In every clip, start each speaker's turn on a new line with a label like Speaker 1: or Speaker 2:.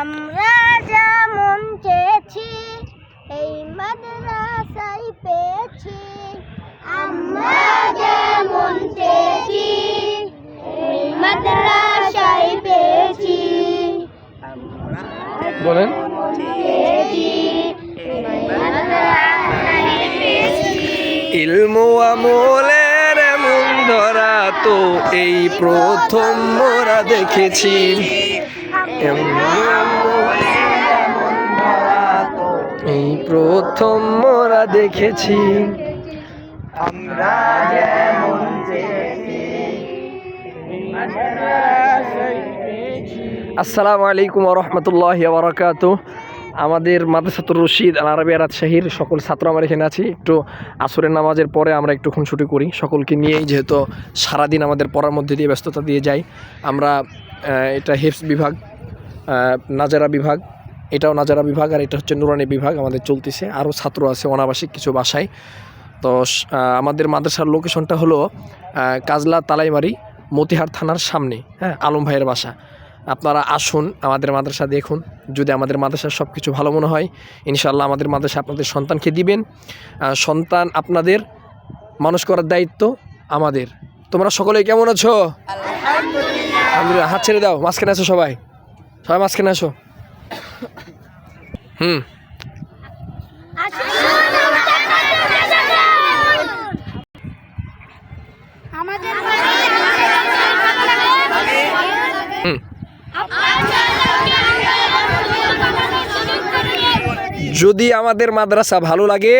Speaker 1: আমরা যেমন চেয়েছি এই মাদ্রাসাই পেয়েছি। আমরা যেমন চেয়েছি এই মাদ্রাসাই পেয়েছি।
Speaker 2: বলেন। ইলমু আমলের এমন ধরা তো এই প্রথম মোরা দেখেছি। এই প্রথম মোরা দেখেছি। আমরা যেমন আসসালামু আলাইকুম রহমতুল্লাহ বারকাত আমাদের মাদ্রাসাতুর রশিদ আল আরবি রাজশাহীর সকল ছাত্র আমার এখানে আছি। একটু আসরের নামাজের পরে আমরা একটু ছুটি করি। সকলকে নিয়েই যেহেতু সারাদিন আমাদের পড়ার মধ্যে দিয়ে ব্যস্ততা দিয়ে যাই। আমরা এটা হেফস বিভাগ নাজারা বিভাগ এটাও নাজারা বিভাগ আর এটা হচ্ছে নুরানি বিভাগ আমাদের চলতেছে। আরও ছাত্র আছে অনাবাসিক কিছু বাসায়। তো আমাদের মাদ্রাসার লোকেশনটা হলো কাজলা তালাইমারি মতিহার থানার সামনে হ্যাঁ আলম ভাইয়ের বাসা। আপনারা আসুন আমাদের মাদ্রাসা দেখুন। যদি আমাদের মাদ্রাসার সব কিছু ভালো মনে হয় ইনশাল্লাহ আমাদের মাদ্রাসা আপনাদের সন্তানকে দিবেন। সন্তান আপনাদের মানুষ করার দায়িত্ব আমাদের। তোমরা সকলে কেমন আছো? আলহামদুলিল্লাহ। হাত ছেড়ে দাও মাঝখানে আছো সবাই। সবাই মাঝখানে আসো? হুম। যদি আমাদের মাদ্রাসা ভালো লাগে,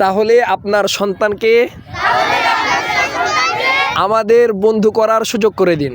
Speaker 2: তাহলে আপনার সন্তানকে আমাদের বন্ধু করার সুযোগ করে দিন।